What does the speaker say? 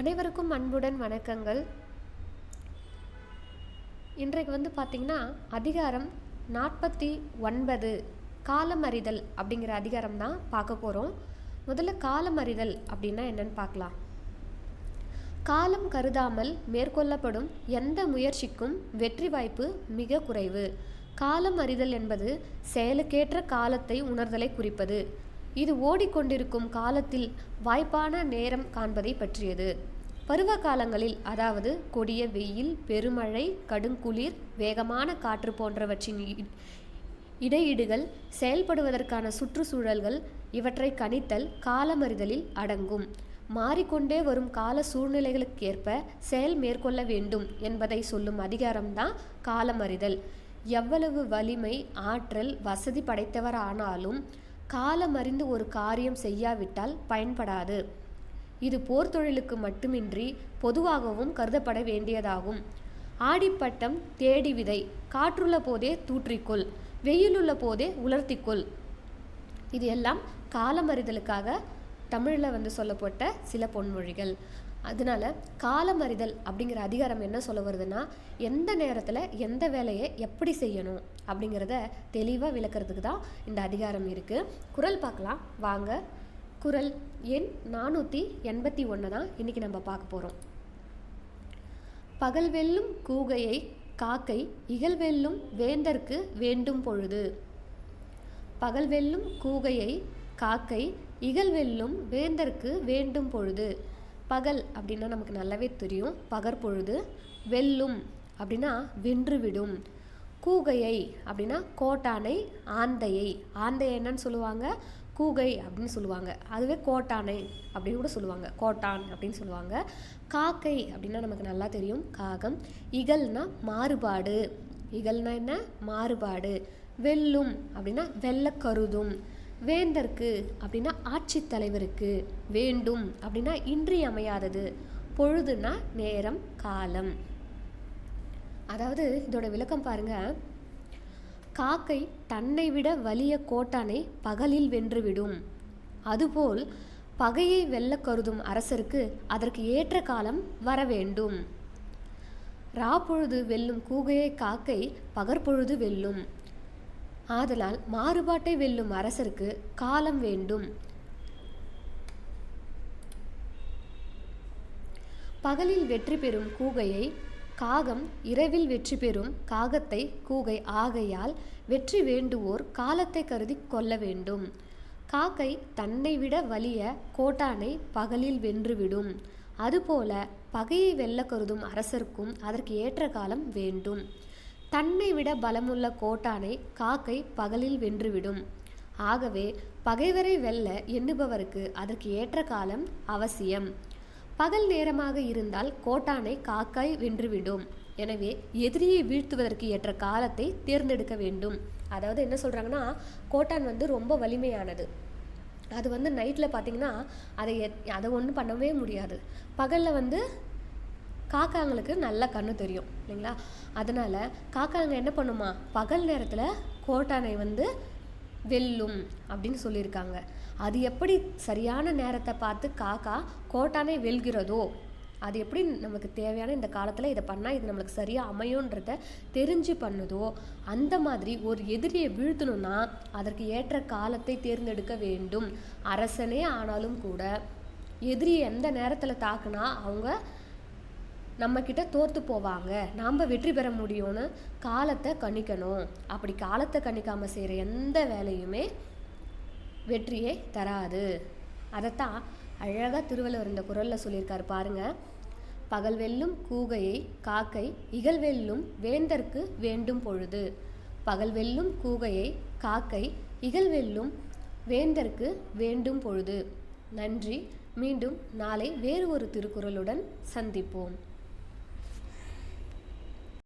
அனைவருக்கும் அன்புடன் வணக்கங்கள். இன்றைக்கு வந்து பார்த்திங்கன்னா அதிகாரம் நாற்பத்தி ஒன்பது காலம் அறிதல் அப்படிங்கிற அதிகாரம் தான் பார்க்க போகிறோம் முதல்ல காலமறிதல் அப்படின்னா என்னன்னு பார்க்கலாம். காலம் கருதாமல் மேற்கொள்ளப்படும் எந்த முயற்சிக்கும் வெற்றி வாய்ப்பு மிக குறைவு. காலம் அறிதல் என்பது செயலுக்கேற்ற காலத்தை உணர்தலை குறிப்பது. இது ஓடிக்கொண்டிருக்கும் காலத்தில் வாய்ப்பான நேரம் காண்பதை பற்றியது. பருவ காலங்களில் அதாவது கொடிய வெயில் பெருமழை கடுங்குளிர் வேகமான காற்று போன்றவற்றின் இ- இடையீடுகள் செயல்படுவதற்கான சுற்றுச்சூழல்கள் இவற்றை கணித்தல் காலமறிதலில் அடங்கும். மாறிக்கொண்டே வரும் கால சூழ்நிலைகளுக்கேற்ப செயல் மேற்கொள்ள வேண்டும் என்பதை சொல்லும் அதிகாரம்தான் காலமறிதல். எவ்வளவு வலிமை ஆற்றல் வசதி படைத்தவர் காலம் காலமறிந்து ஒரு காரியம் செய்யாவிட்டால் பயன்படாது. இது போர் தொழிலுக்கு மட்டுமின்றி பொதுவாகவும் கருதப்பட வேண்டியதாகும். ஆடிப்பட்டம் தேடி விதை காற்றுள்ள போதே தூற்றிக்கொள் வெயிலுள்ள போதே உலர்த்திக்கொள். இது எல்லாம் காலமறிதலுக்காக தமிழில் வந்து சொல்லப்பட்ட சில பொன்மொழிகள். அதனால காலம் அறிதல் அப்படிங்கிற அதிகாரம் என்ன சொல்ல வருதுன்னா எந்த நேரத்தில் எந்த வேலையை எப்படி செய்யணும் அப்படிங்கிறத தெளிவாக விளக்குறதுக்கு தான் இந்த அதிகாரம் இருக்குது குரல் பார்க்கலாம். வாங்க. குரல் எண் நானூற்றி எண்பத்தி ஒன்று தான் இன்றைக்கி நம்ம பார்க்க போகிறோம் பகல் வெல்லும் கூகையை காக்கை இகல் வெல்லும் வேந்தர்க்கு வேண்டும் பொழுது. பகல் வெல்லும் கூகையை காக்கை இகல் வெல்லும் வேந்தர்க்கு வேண்டும் பொழுது. பகல் அப்படின்னா நமக்கு நல்லாவே தெரியும். பகற்பொழுது வெல்லும் அப்படின்னா வென்றுவிடும். கூகையை அப்படின்னா கோட்டானை ஆந்தையை. ஆந்தையை என்னன்னு சொல்லுவாங்க? கூகை அப்படின்னு சொல்லுவாங்க. அதுவே கோட்டானை அப்படின்னு கூட சொல்லுவாங்க. கோட்டான் அப்படின்னு சொல்லுவாங்க. காக்கை அப்படின்னா நமக்கு நல்லா தெரியும். காகம். இகல்னா மாறுபாடு. இகல்னா என்ன? மாறுபாடு. வெல்லும் அப்படின்னா வெள்ள கருதும் வேந்தர்க்கு அப்படின்னா ஆட்சித் தலைவருக்கு வேண்டும் அப்படின்னா இன்றியமையாதது. பொழுதுனா நேரம் காலம். அதாவது இதோட விளக்கம் பாருங்க. காக்கை தன்னை விட வலிய கோட்டானை பகலில் வென்றுவிடும். அதுபோல் பகையை வெல்ல கருதும் அரசருக்கு அதற்கு ஏற்ற காலம் வர வேண்டும். ராப்பொழுது வெல்லும் கூகையை காக்கை பகற்பொழுது வெல்லும். ஆதலால் மாறுபாட்டை வெல்லும் அரசருக்கு காலம் வேண்டும். பகலில் வெற்றி பெறும் கூகையை காகம் இரவில் வெற்றி பெறும் காகத்தை கூகை ஆகையால் வெற்றி வேண்டுவோர் காலத்தை கருதி கொள்ள வேண்டும். காக்கை தன்னை விட வலிய கோட்டானை பகலில் வென்றுவிடும். அதுபோல பகையை வெல்ல கருதும் அரசருக்கும் அதற்கு ஏற்ற காலம் வேண்டும். தன்னை விட பலமுள்ள கோட்டானை காக்கை பகலில் வென்றுவிடும். ஆகவே பகைவரை வெல்ல எண்ணுபவருக்கு அதற்கு ஏற்ற காலம் அவசியம். பகல் நேரமாக இருந்தால் கோட்டானை காக்காய் வென்றுவிடும். எனவே எதிரியை வீழ்த்துவதற்கு ஏற்ற காலத்தை தேர்ந்தெடுக்க வேண்டும். அதாவது என்ன சொல்கிறாங்கன்னா கோட்டான் வந்து ரொம்ப வலிமையானது. அது வந்து நைட்டில் பார்த்தீங்கன்னா அதை எத்- அதை ஒன்றும் பண்ணவே முடியாது. பகலில் வந்து காக்காங்களுக்கு நல்ல கண்ணு தெரியும் இல்லைங்களா? அதனால் காக்காங்க என்ன பண்ணுமா? பகல் நேரத்தில் கோட்டானை வந்து வெல்லும் அப்படின்னு சொல்லியிருக்காங்க. அது எப்படி சரியான நேரத்தை பார்த்து காக்கா கோட்டானை வெல்கிறதோ அது எப்படி நமக்கு தேவையான இந்த காலத்தில் இதை பண்ணால் இது நம்மளுக்கு சரியாக அமையுன்றத தெரிஞ்சு பண்ணுதோ அந்த மாதிரி ஒரு எதிரியை வீழ்த்தணும்னா அதற்கு ஏற்ற காலத்தை தேர்ந்தெடுக்க வேண்டும். அரசனே ஆனாலும் கூட எதிரியை எந்த நேரத்தில் தாக்குனா அவங்க நம்மக்கிட்ட தோற்று போவாங்க. நாம் வெற்றி பெற முடியும்னு காலத்தை கணிக்கணும். அப்படி காலத்தை கணிக்காமல் செய்கிற எந்த வேலையுமே வெற்றியை தராது. அதைத்தான் அழகாக திருவள்ளுவர் இந்த குரலில் சொல்லியிருக்காரு பாருங்கள் பகல் வெல்லும் கூகையை காக்கை இகல் வெல்லும் வேந்தர்க்கு வேண்டும் பொழுது. பகல் வெல்லும் கூகையை காக்கை இகல் வெல்லும் வேந்தர்க்கு வேண்டும் பொழுது. நன்றி. மீண்டும் நாளை வேறு ஒரு திருக்குறளுடன் சந்திப்போம்.